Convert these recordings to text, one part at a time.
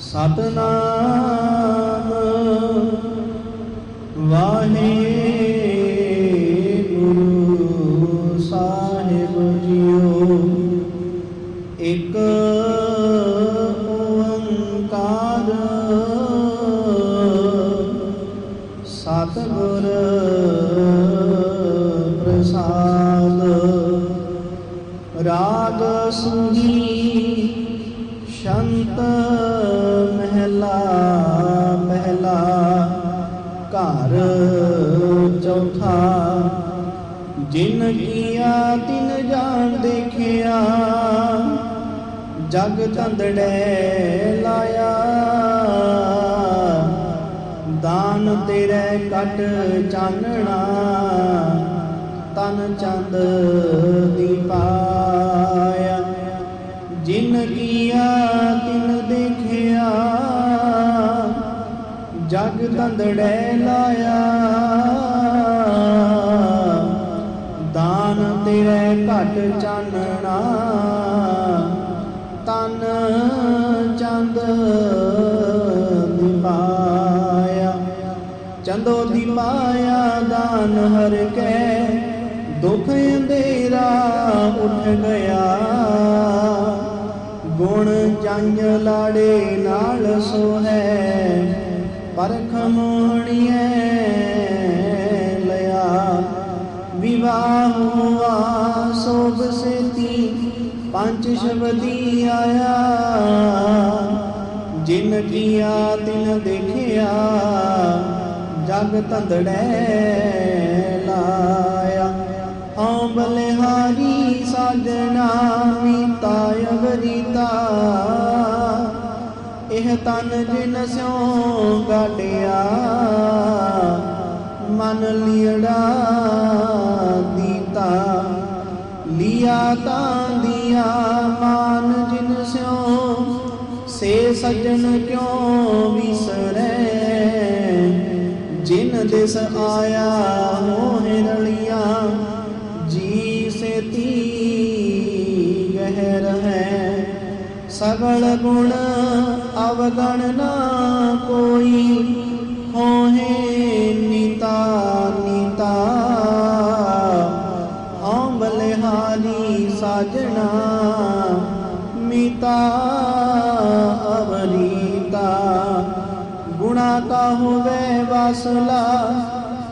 ਸਤਨਾਮ ਵਾਹਿਗੁਰੂ ਸਾਹਿਬ JIO. ਇੱਕ ਓੰਕਾਰ ਸਤਿਗੁਰ ਪ੍ਰਸਾਦ। ਰਾਗ ਸੁਹੀ ਜਿਨ ਕੀਆ ਤਿਨ ਜਾਣ ਦੇਖਿਆ, ਜਗ ਤੰਦੜੇ ਲਾਇਆ। ਦਾਨ ਤੇਰੇ ਕਟ ਚਾਨਣਾ, ਤਨ ਚੰਦ ਦੀ ਪਾਇਆ। ਜਿਨ ਕੀਆ ਤਿਨ ਦੇਖਿਆ, ਜਗ ਤੰਦੜੇ ਲਾਇਆ। ਚਾਨਣਾ ਤਨ ਚੰਦ ਦਿਪਾਇਆ ਚੰਦੋ ਦਿਪਾਇਆ ਦਾਨ ਹਰ ਕੈ। ਦੁਖ ਅੰਧੇਰਾ ਉੱਠ ਗਿਆ। ਗੁਣ ਜੰਜ ਲਾੜੇ ਨਾਲ ਸੋਹੈ। ਪਰਖ ਮੋਹਣੀਏ ਸ਼ਬਦੀ ਆਇਆ। ਜਿਨ ਕੀਆ ਤਿਨ ਦੇਖਿਆ, ਜਗ ਤੰਦੜੈ ਲਾਇਆ। ਹਉ ਬਲਿਹਾਰੀ ਸਾਜਣਾ ਮੀਤਾ ਅਵਰੀਤਾ। ਇਹ ਤਨ ਜਿਨ ਸਿਉ ਗਾਡਿਆ ਮਨ ਲੀੜਾ ਦੀਤਾ। ਲਿਆ ਤਾਂ ਸਜਣ ਕਿਉ ਵਿਸਰੈ? ਜਿਨ ਦਿਸ ਆਇਆ ਮੋਹਿ ਰਲੀਆਂ, ਜੀ ਸੇਤੀ ਗਹਿ ਰਹੈ। ਸਗਲ ਗੁਣ ਅਵਗਣ ਨਾ ਕੋਈ ਹੋਏ ਨੀਤਾ ਨੀਤਾ। ਹਉ ਬਲਿਹਾਰੀ ਸਾਜਣਾ ਮੀਤਾ ਅਵਰੀਤਾ ਗੁਣਾ ਕਾ ਹੋਵੇ ਵਾਸਲਾ,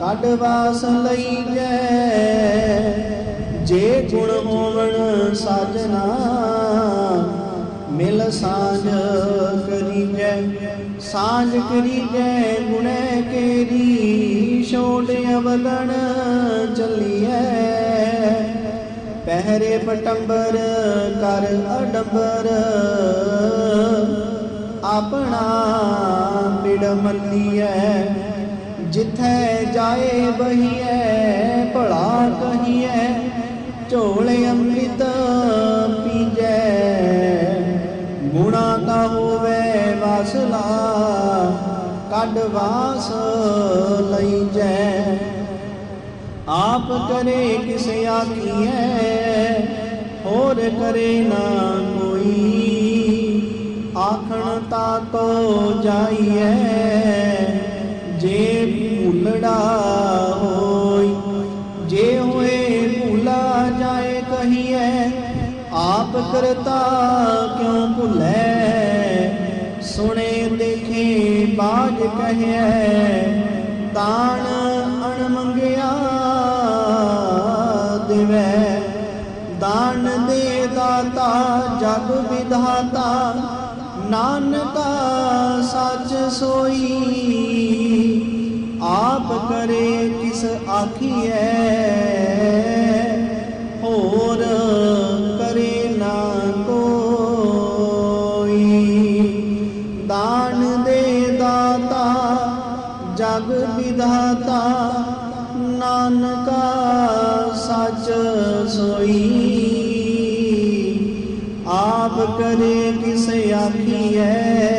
ਕੱਢ ਵਾਸ ਲਈ ਜੈ। ਜੇ ਗੁਣ ਹੋਵਣ ਸਾਜਣਾ ਮਿਲ ਸਾਂਝ ਕਰੀਜੈ ਸਾਂਝ ਕਰੀਜੈ ਗੁਣੈ ਕੇਰੀ ਛੋੜ ਅਵਗਣ ਚੱਲੀਐ। ਪਹਿਰੇ ਪਟੰਬਰ, ਕਰ ਅਡੰਬਰ। ਆਪਣਾ ਪਿੜ ਮੱਲੀਐ ਜਿਥੈ ਜਾਏ ਬਹੀਐ ਭਲਾ ਕਹੀਐ, ਝੋਲੇ ਅੰਮ੍ਰਿਤ ਪੀਜੈ। ਗੁਣਾ ਕਾ ਹੋਵੇ ਵਾਸਲਾ, ਕੱਢ ਵਾਸ ਲਈ ਜੈ ਆਪ ਕਰੇ ਕਿਸ ਆਖੀਐ, ਹੋਰ ਕਰੇ ਨਾ ਕੋਈ। ਆਖਣ ਤਾ ਕੋ ਜਾਈਐ, ਜੇ ਭੁੱਲੜਾ ਹੋਈ, ਜੇ ਹੋਏ ਭੁਲਾ ਜਾਏ ਕਹੀਐ, ਆਪ ਕਰਤਾ ਕਿਉ ਭੁੱਲੈ? ਸੁਣੇ ਦੇਖੇ ਬਾਜ ਕਹਿਐ, ਤਾਣ ਅਣ ਮੰਗਿਆ ਜਗ ਵਿਧਾਤਾ, ਨਾਨਕਾ ਸੱਚ ਸੋਈ। ਆਪ ਕਰੇ ਕਿਸ ਆਖੀਐ, ਹੋਰ ਕਰੇ ਨਾ ਕੋਈ। ਦਾਨ ਦੇ ਦਾਤਾ, ਜਗ ਵਿਧਾਤਾ, ਨਾਨਕਾ ਸੱਚ ਸੋਈ। ਆਪ ਕਰੇ ਕਿਸ ਆਖੀਐ